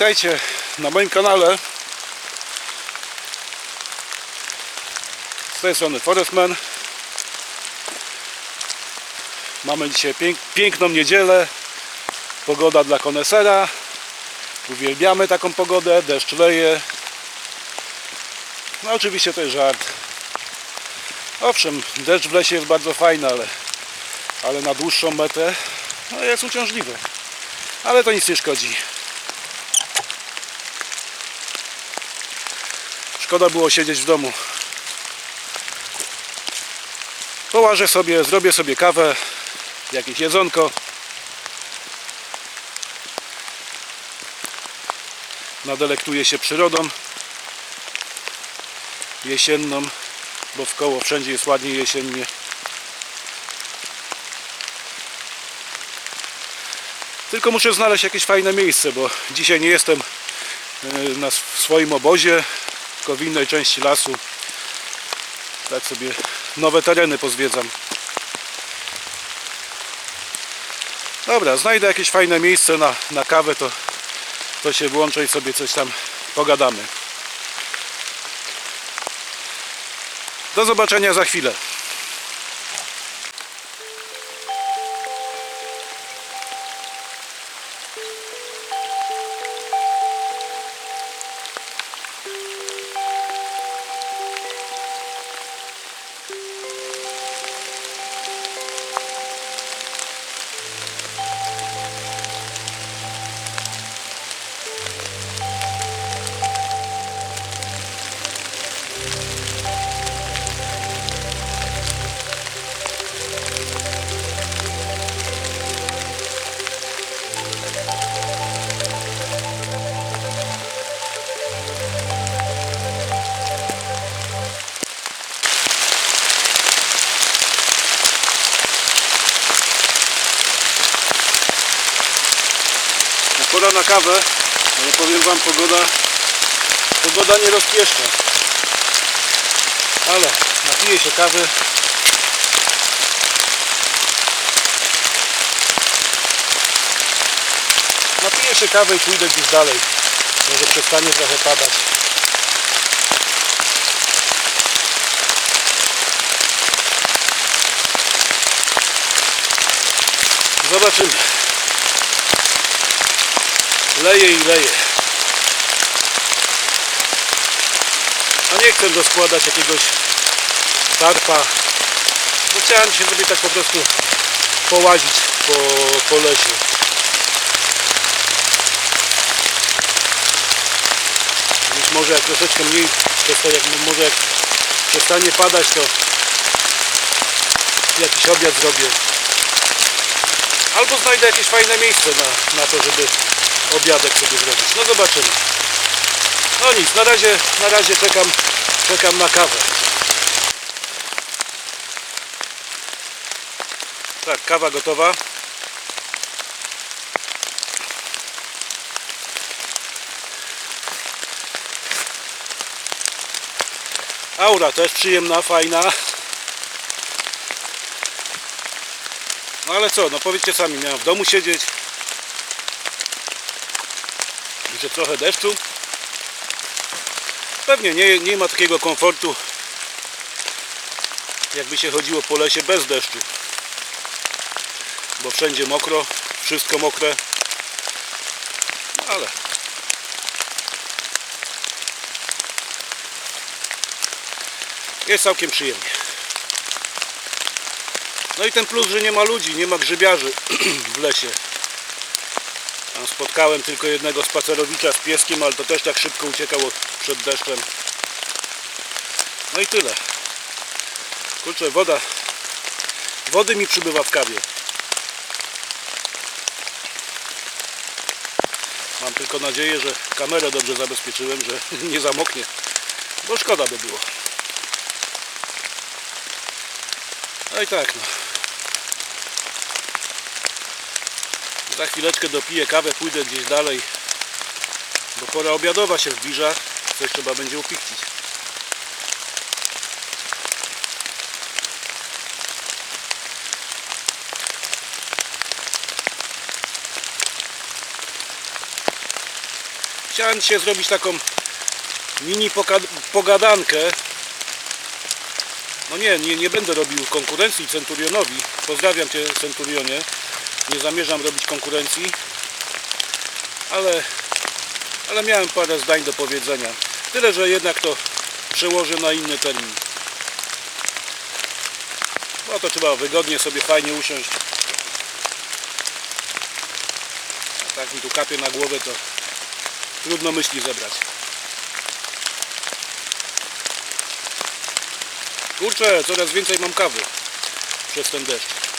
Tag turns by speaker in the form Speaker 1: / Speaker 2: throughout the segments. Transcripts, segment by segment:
Speaker 1: witajcie na moim kanale. Z tej strony Forestman. Mamy dzisiaj pięk, piękną niedzielę. Pogoda dla konesera. Uwielbiamy taką pogodę, deszcz leje. No oczywiście to jest żart. Owszem, deszcz w lesie jest bardzo fajny, ale, ale na dłuższą metę no, jest uciążliwy. Ale to nic nie szkodzi. Szkoda było siedzieć w domu. Połażę sobie, zrobię sobie kawę, jakieś jedzonko. Nadelektuję się przyrodą jesienną, bo w koło wszędzie jest ładnie jesiennie. Tylko muszę znaleźć jakieś fajne miejsce, bo dzisiaj nie jestem e, na, swoim obozie, tylko w innej części lasu. Tak sobie nowe tereny pozwiedzam. Dobra, znajdę jakieś fajne miejsce na, na kawę, to, to się włączę i sobie coś tam pogadamy. Do zobaczenia za chwilę. Kawę, ale powiem Wam, pogoda, pogoda nie rozpieszcza. Ale napiję się kawy. Napiję się kawy i pójdę gdzieś dalej. Może przestanie trochę padać. Zobaczymy. Leje i leje. A nie chcę rozkładać jakiegoś tarpa. Chciałem się sobie tak po prostu połazić po, po lesie. Może jak troszeczkę mniej jak może jak przestanie padać to jakiś obiad zrobię. Albo znajdę jakieś fajne miejsce na, na to, żeby obiadek sobie zrobić. No zobaczymy. No nic, na razie, na razie czekam, czekam na kawę. Tak, kawa gotowa. Aura też przyjemna, fajna. No ale co, no powiedzcie sami, miałem w domu siedzieć, że trochę deszczu. Pewnie nie, nie ma takiego komfortu, jakby się chodziło po lesie bez deszczu. Bo wszędzie mokro, wszystko mokre. Ale jest całkiem przyjemnie. No i ten plus, że nie ma ludzi, nie ma grzybiarzy w lesie. Tam spotkałem tylko jednego spacerowicza z pieskiem, ale to też tak szybko uciekał od- przed deszczem. No i tyle. Kurczę, woda. Wody mi przybywa w kawie. Mam tylko nadzieję, że kamerę dobrze zabezpieczyłem, że nie zamoknie. Bo szkoda by było. No i tak no. Za chwileczkę dopiję kawę, pójdę gdzieś dalej, bo pora obiadowa się zbliża, coś trzeba będzie upichcić. chciałem dzisiaj zrobić taką mini pogadankę. No nie, nie, nie będę robił konkurencji Centurionowi. Pozdrawiam Cię Centurionie. Nie zamierzam robić konkurencji. Ale, ale miałem parę zdań do powiedzenia. Tyle, że jednak to przełożę na inny termin. No to trzeba wygodnie sobie fajnie usiąść. A tak mi tu kapie na głowę, to trudno myśli zebrać. Kurczę, coraz więcej mam kawy przez ten deszcz.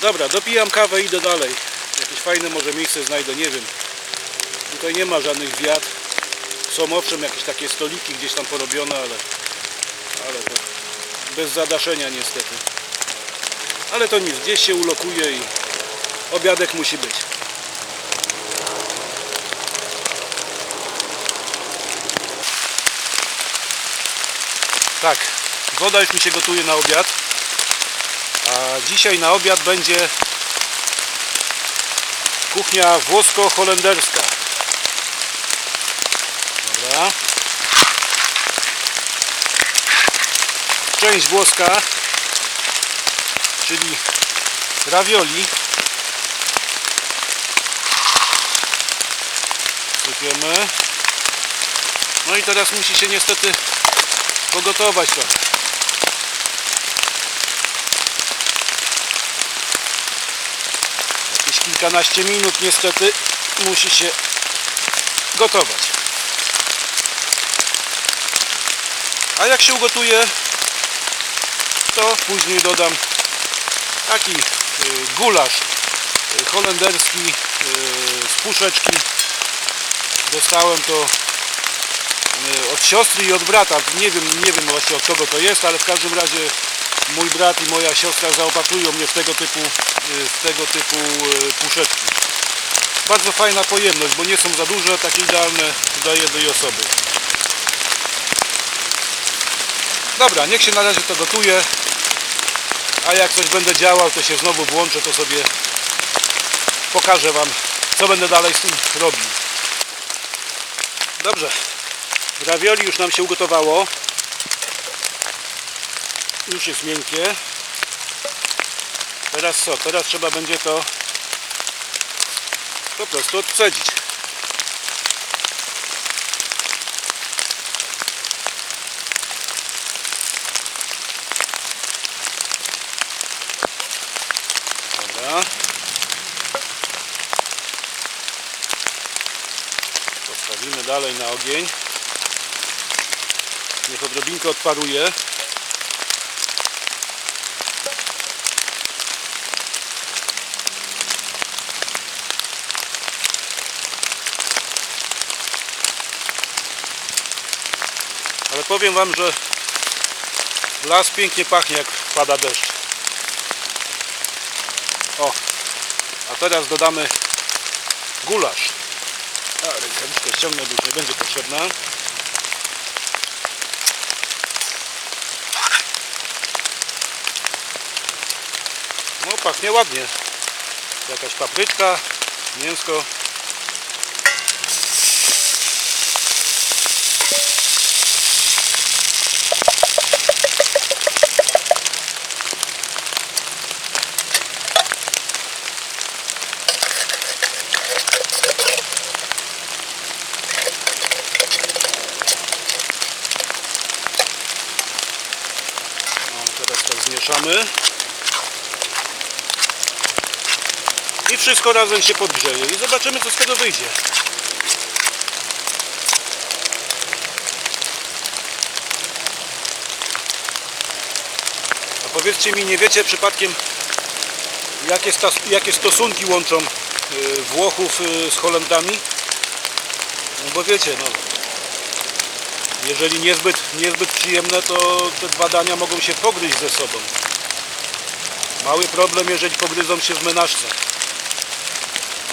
Speaker 1: Dobra, dopijam kawę i idę dalej. Jakieś fajne może miejsce znajdę, nie wiem. Tutaj nie ma żadnych wiat. Są owszem jakieś takie stoliki gdzieś tam porobione, ale, ale to bez zadaszenia niestety. Ale to nic, gdzieś się ulokuje i obiadek musi być. Tak, woda już mi się gotuje na obiad. A dzisiaj na obiad będzie kuchnia włosko-holenderska. Dobra. Część włoska, czyli ravioli. Sypiemy. No i teraz musi się niestety pogotować trochę. Kilkanaście minut niestety musi się gotować. A jak się ugotuje, to później dodam taki y, gulasz y, holenderski y, z puszeczki. Dostałem to od siostry i od brata. Nie wiem, nie wiem właśnie od kogo to jest, ale w każdym razie mój brat i moja siostra zaopatrują mnie w tego typu, y, w tego typu y, puszeczki. Bardzo fajna pojemność, bo nie są za duże, takie idealne dla jednej osoby. Dobra, niech się na razie to gotuje. A jak coś będę działał, to się znowu włączę, to sobie pokażę Wam, co będę dalej z tym robił. Dobrze. Ravioli już nam się ugotowało. Już jest miękkie. Teraz co? Teraz trzeba będzie to po prostu odcedzić. Dobra. Postawimy dalej na ogień. Niech odrobinkę odparuje. Powiem Wam, że las pięknie pachnie jak pada deszcz. O, a teraz dodamy gulasz. A, rękawiczkę ściągnę, bo już nie będzie potrzebna. No, pachnie ładnie. Jakaś papryczka, mięsko. No, teraz I wszystko razem się podgrzeje. I zobaczymy co z tego wyjdzie. A powiedzcie mi, nie wiecie przypadkiem jakie, stas- jakie stosunki łączą y, Włochów y, z Holendami? No bo wiecie, no jeżeli niezbyt, niezbyt przyjemne, to te dwa dania mogą się pogryźć ze sobą. Mały problem, jeżeli pogryzą się w menażce.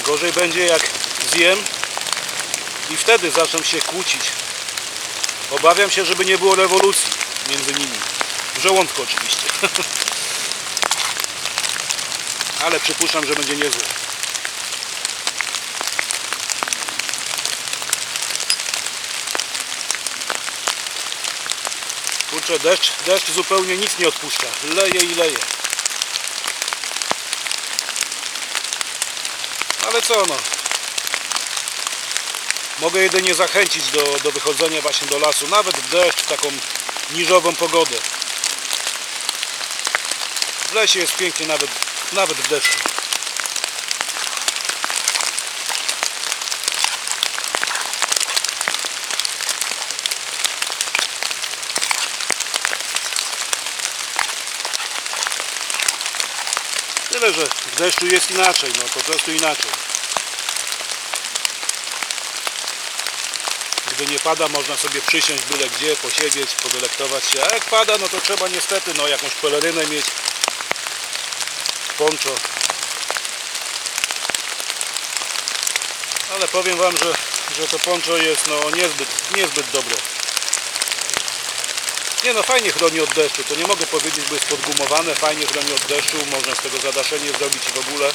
Speaker 1: Gorzej będzie jak zjem i wtedy zaczną się kłócić. Obawiam się, żeby nie było rewolucji między nimi. W żołądku oczywiście. ale przypuszczam, że będzie niezłe. Kurczę, deszcz, deszcz zupełnie nic nie odpuszcza. Leje i leje. Ale co no? Mogę jedynie zachęcić do, do wychodzenia właśnie do lasu, nawet w deszcz, taką niżową pogodę. W lesie jest pięknie nawet, nawet w deszczu. Tyle, że w deszczu jest inaczej, no po prostu inaczej. Gdy nie pada, można sobie przysiąść byle gdzie, posiedzieć, podelektować się. A jak pada, no to trzeba niestety no, jakąś pelerynę mieć, poncho. Ale powiem Wam, że, że to poncho jest no, niezbyt, niezbyt dobre. Nie no, fajnie chroni od deszczu, to nie mogę powiedzieć, bo jest podgumowane, fajnie chroni od deszczu, można z tego zadaszenie zrobić w ogóle.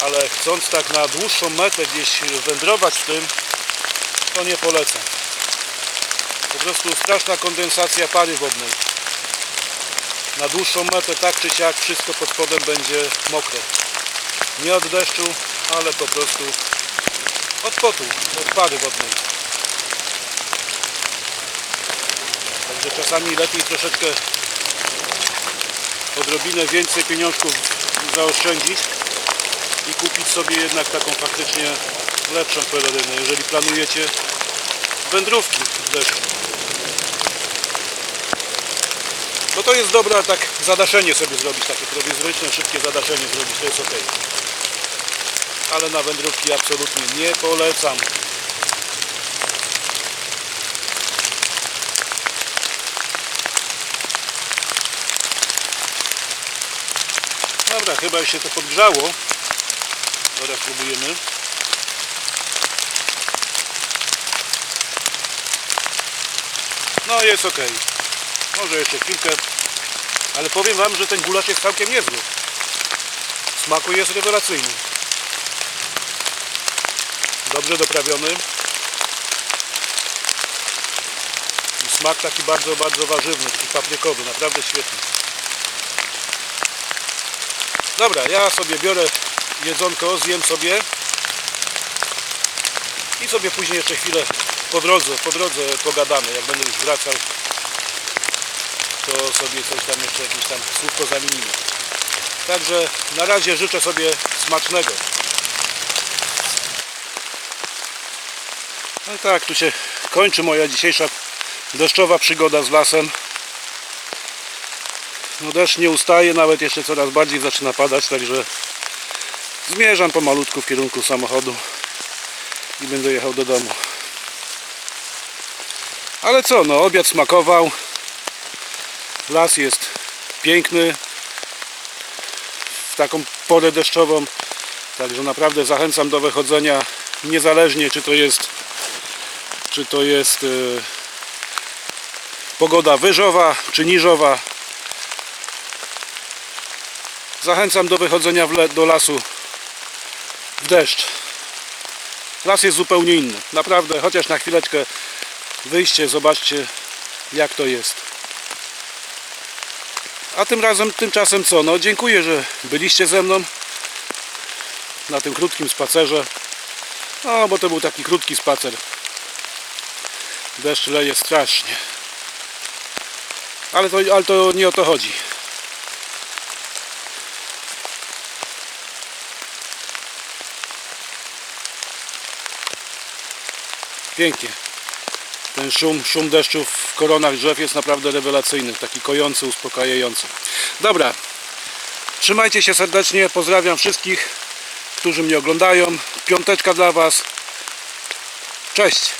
Speaker 1: Ale chcąc tak na dłuższą metę gdzieś wędrować w tym, to nie polecam. Po prostu straszna kondensacja pary wodnej. Na dłuższą metę tak czy siak wszystko pod spodem będzie mokre. Nie od deszczu, ale po prostu od potu, od pary wodnej. Także czasami lepiej troszeczkę odrobinę więcej pieniążków zaoszczędzić i kupić sobie jednak taką faktycznie lepszą pelerynę, jeżeli planujecie wędrówki w deszczu. No to jest dobre, tak zadaszenie sobie zrobić, takie prowizoryczne, szybkie zadaszenie zrobić, to jest ok. Ale na wędrówki absolutnie nie polecam. Dobra, chyba się to podgrzało. Teraz próbujemy. No jest ok. Może jeszcze chwilkę. Ale powiem Wam, że ten gulasz jest całkiem niezły. Smaku jest rewelacyjny. Dobrze doprawiony. I smak taki bardzo, bardzo warzywny, taki paprykowy. Naprawdę świetny. Dobra, ja sobie biorę jedzonko, zjem sobie i sobie później jeszcze chwilę po drodze, po drodze pogadamy. Jak będę już wracał, to sobie coś tam jeszcze jakieś tam słówko zamienimy. Także na razie życzę sobie smacznego. No tak, tu się kończy moja dzisiejsza deszczowa przygoda z lasem. No deszcz nie ustaje, nawet jeszcze coraz bardziej zaczyna padać, także zmierzam pomalutku w kierunku samochodu i będę jechał do domu. Ale co, no obiad smakował. Las jest piękny w taką porę deszczową. Także naprawdę zachęcam do wychodzenia niezależnie czy to jest czy to jest yy, pogoda wyżowa czy niżowa. Zachęcam do wychodzenia do lasu w deszcz. Las jest zupełnie inny. Naprawdę, chociaż na chwileczkę wyjście, zobaczcie jak to jest. A tym razem, tymczasem co? No dziękuję, że byliście ze mną na tym krótkim spacerze. No, bo to był taki krótki spacer. Deszcz leje strasznie. Ale to, ale to nie o to chodzi. Pięknie. Ten szum, szum deszczu w koronach drzew jest naprawdę rewelacyjny, taki kojący, uspokajający. Dobra, trzymajcie się serdecznie, pozdrawiam wszystkich, którzy mnie oglądają. Piąteczka dla Was. Cześć!